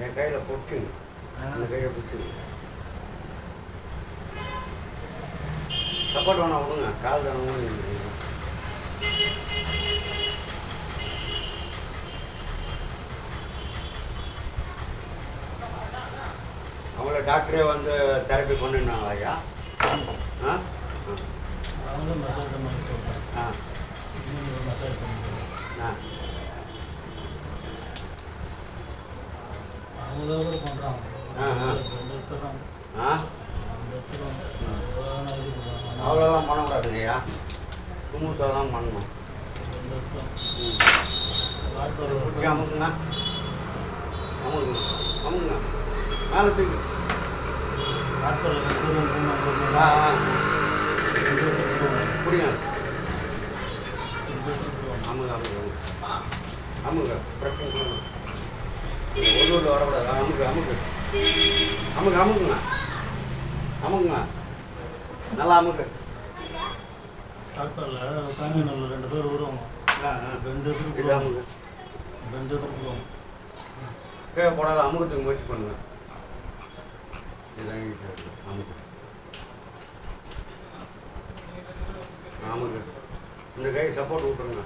என் கையில் பிடிச்சிங்க அந்த கையை பிடிச்சிங்க சப்போர்ட் வேணா விடுங்க. கால் வேணும் அவங்கள டாக்டரே வந்து தெரப்பி பண்ணிருந்தாங்களா ஐயா ஆ அவங்களும் மசாஜ் பண்ணி சொல்கிறேன் ஆ இன்னும் மசாஜ் பண்ணி ஆ அவங்க கூட பண்ணுறாங்க ஆ, ஆ. ரெண்டு எடுத்துறோம் ஆ ரெண்டு எடுத்துறோம் எவ்வளோ அவ்வளோதான் பண்ணக்கூடாதுங்க ஐயா சுமூத்தாக தான் பண்ணணும் அமுக்குங்க அமுக்குங்க. அமுக்குங்க மேலே தூக்கி. பிடிங்க. அமுங்க அமுங்க அமுங்க பிரச்சனை உள்ளூரில் வரக்கூடாது. அமுக்கு அமுக்கு. அமுக்கு அமுக்குங்க. அமுக்குங்க. நல்லா அமுக்கு டாக்டரில் காங்கிநல்லூர் ரெண்டு பேர் வருவாங்க. ரெண்டு எதிர்ப்பு அமுக்கு ரெண்டு எதிர்ப்பு கீழே போடாத அமுகத்துக்கு முயற்சி இருக்கு. அமுக்கு. அமுக்கு. இந்த கை சப்போர்ட் விட்டுருங்க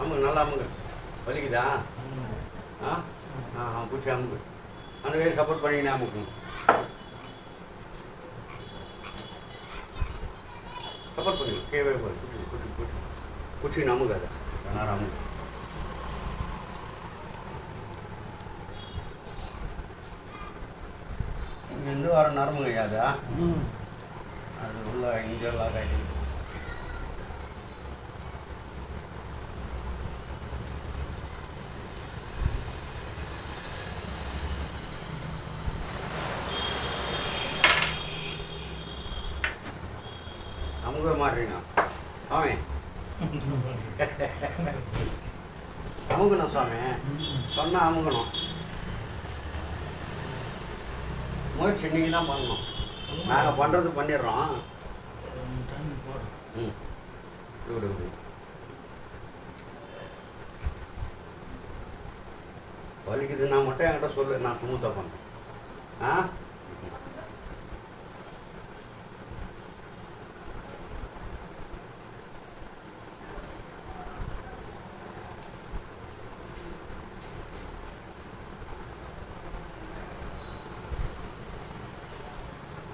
அமுக்கு நல்லா அமுக்கு. வலிக்குதா? ஆ? ஆ பிடிச்சி அமுக்கு. அந்த கையில் சப்போர்ட் பண்ணிக்கினே அமுக்குங்க சப்போர்ட் பண்ணுங்க கீழே போய் குச்சி குச்சி குச்சி குச்சி அமுக்காத நேரம் அமுக்கு இங்கேருந்து வர நரம்புங்க ஐயா அது ம் அது அமுக மாட்டீங்க சுவாமி அமுகணும் சுவாமி சொன்னால் அமுகணும். முயற்சி நீங்கள் தான் பண்ணணும். நாங்கள் பண்ணுறது பண்ணிடுறோம். ம். விடு விடு. வலிக்குதுன்னா மட்டும் என்கிட்ட சொல்லு நான் சுமூத்தாக பண்ணேன் ஆ?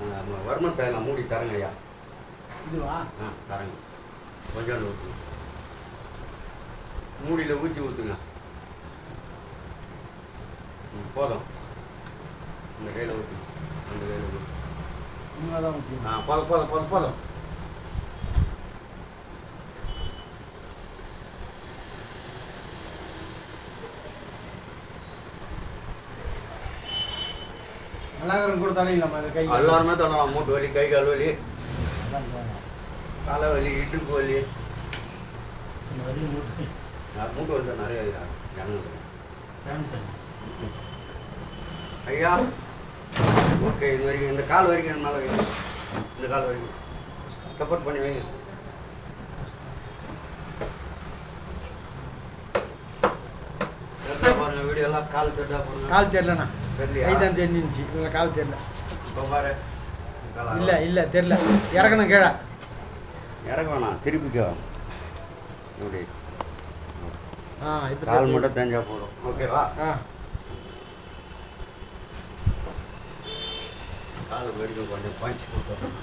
ஆ, வர்மத்தையெல்லாம் மூடி தரங்க ஐயா. இதுவா? ஆ தரங்க. கொஞ்சம் ஊற்றுங்க மூடியில் ஊற்றி ஊற்றுங்க ம், போதும். இந்த கையில் ஊற்றுங்க அந்த கையில் ஊற்றுங்க ஆ போதும் போதும் போதும் போதும். நல்லாகரம் கொடுத்தாலே நம்ம அந்த கை எல்லாருமே தொடலாம் மூட்டு வலி கை கால் வலி அதான் போகணும். தலை வலி இடுப்பு வலி. இந்த வலி மூட்டு மூட்டு வலி தான் நிறைய ஐயா ஓகே இது வரைக்கும் இந்த கால் வரைக்கும் வைங்க இந்த கால் வரைக்கும். சப்போர்ட் பண்ணி வைங்க. தெரிஞ்சா பாருங்க வீடியோ எல்லாம் கால் தெரிஞ்சா பாருங்க கால் தெரியலண்ணா தெரியலையா? கை தான் தெரிஞ்சிருந்துச்சு. இல்லை கால் தெரியல இப்போ பாரு. இல்லை இல்லை தெரியல இறக்கணும் கீழே. இறக்க வேணாம். திருப்பிக்க இப்படி. ஆ இப்போ கால் மட்டும் தெரிஞ்சா போதும். ஓகேவா ஆ. கால் வரைக்கும் கொஞ்சம் பஞ்ச் கொடுத்துறோம்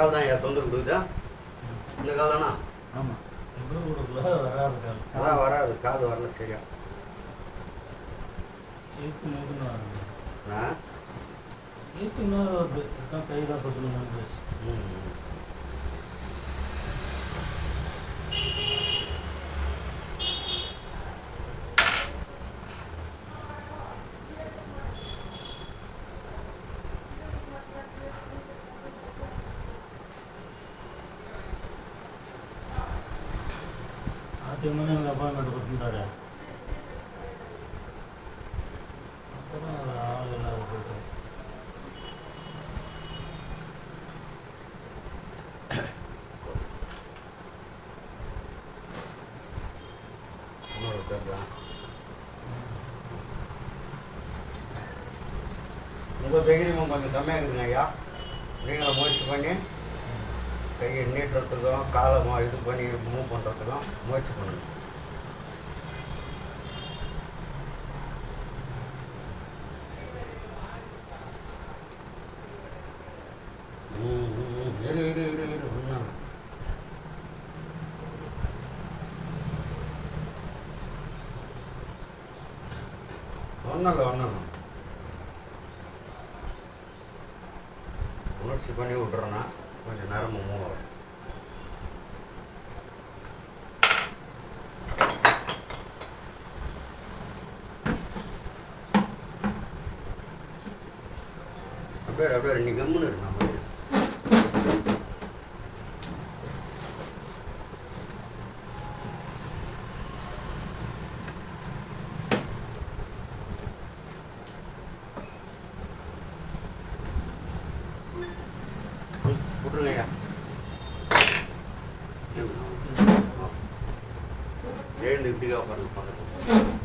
கால் தான் ஏன் தொந்தரவு கொடுக்குதா? இந்த கால் தானா ஆமாம் வராது கால். அதான் வராது கால் வரல சரியா. ஏற்று நோக்குன்னு வருது. ஆ? ஏற்றுனா வருது இதுதான் கை தான் சொல்லணும் ம். சாத்தியமான எங்கள் அப்பாயின்மெண்ட் கொடுத்துட்டாரு அப்புறம் உங்கள் தைரியமும் கொஞ்சம் செம்மையாக இருக்குதுங்க ஐயா. நீங்களும் முயற்சி பண்ணி. கையை நீட்டுறதுக்கும் காலமாக இது பண்ணி மூவ் பண்ணுறதுக்கும் முயற்சி பண்ணணும் இரு இரு இரு இரு ஒன்றும் ஒன்றும் இல்லை ஒன்றும் உணர்ச்சி பண்ணி விட்றேன்னா கொஞ்சம் நேரம் மூவ் ஆகும் அப்படியே அப்படியே நீ கம்முன்னு இருக்கணும் కుట్టున్నాయా ఏంది ఇడ్డిగా పనులు పనులు